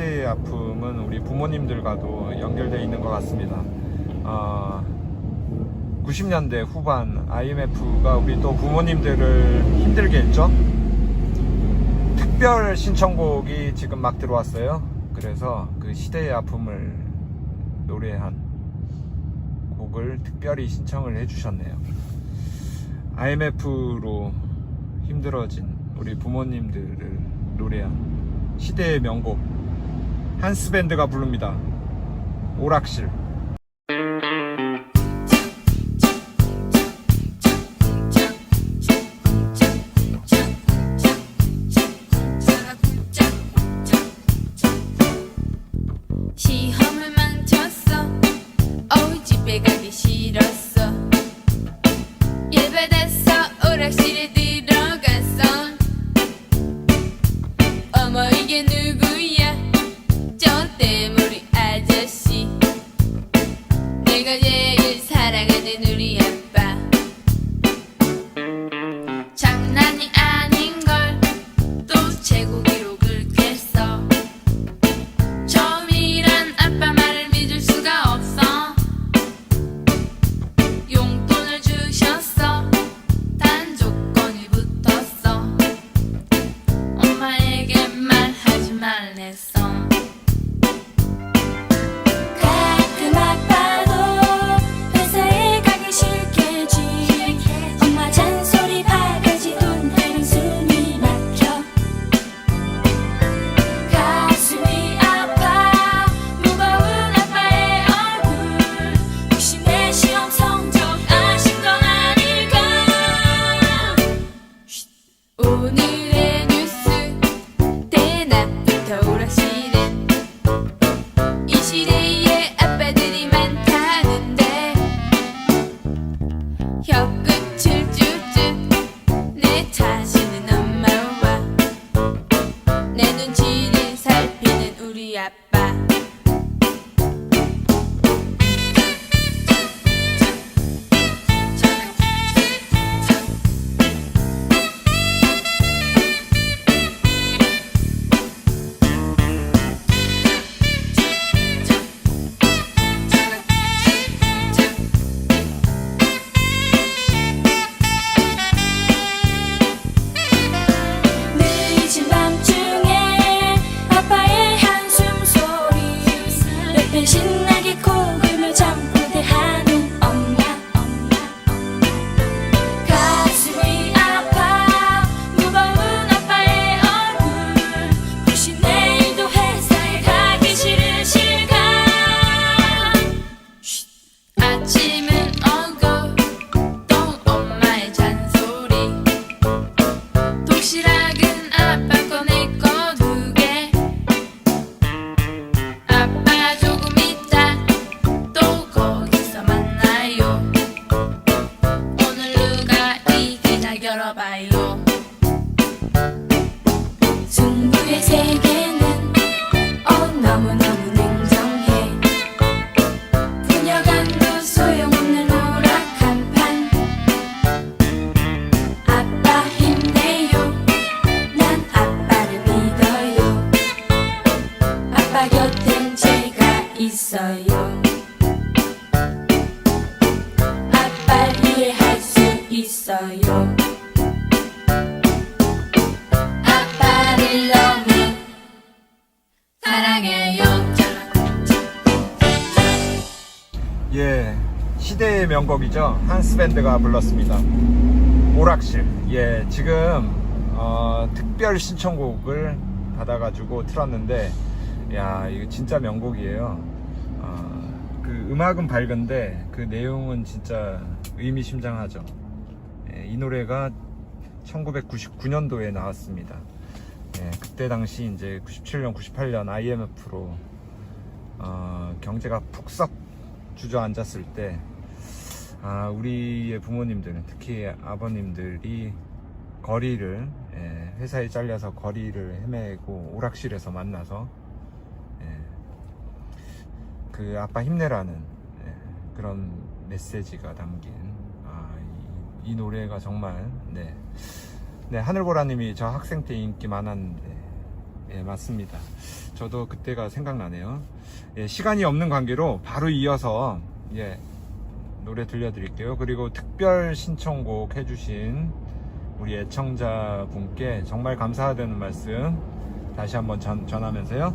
시대의 아픔은 우리 부모님들과도 연결되어 있는 것 같습니다. 어, 90년대 후반 IMF가 우리 또 부모님들을 힘들게 했죠. 특별 신청곡이 지금 막 들어왔어요. 그래서 그 시대의 아픔을 노래한 곡을 특별히 신청을 해주셨네요. IMF로 힘들어진 우리 부모님들을 노래한 시대의 명곡 한스 밴드가 부릅니다. 오락실. 시험을 망쳤어 어우 집에 가 대 신나게 코골며 잠 세계는 어 너무너무 냉정해. 분여간도 소용없는 오락한 판. 아빠 힘내요. 난 아빠를 믿어요. 아빠 곁엔 제가 있어요. 아빠를 이해할 수 있어요 시대의 명곡이죠. 한스 밴드가 불렀습니다. 오락실. 예, 지금 어, 특별 신청곡을 받아가지고 틀었는데, 야, 이거 진짜 명곡이에요. 어, 그 음악은 밝은데 그 내용은 진짜 의미심장하죠. 예, 이 노래가 1999년도에 나왔습니다. 예, 그때 당시 이제 97년, 98년 IMF로 어, 경제가 푹 썩 주저앉았을 때, 아, 우리의 부모님들은 특히 아버님들이 거리를, 예, 회사에 잘려서 거리를 헤매고 오락실에서 만나서, 예, 그 아빠 힘내라는 예, 그런 메시지가 담긴, 아, 이, 이 노래가 정말, 네. 네, 하늘보라님이 저 학생 때 인기 많았는데, 예, 맞습니다. 저도 그때가 생각나네요. 예, 시간이 없는 관계로 바로 이어서 예, 노래 들려드릴게요. 그리고 특별 신청곡 해주신 우리 애청자분께 정말 감사하다는 말씀 다시 한번 전, 전하면서요.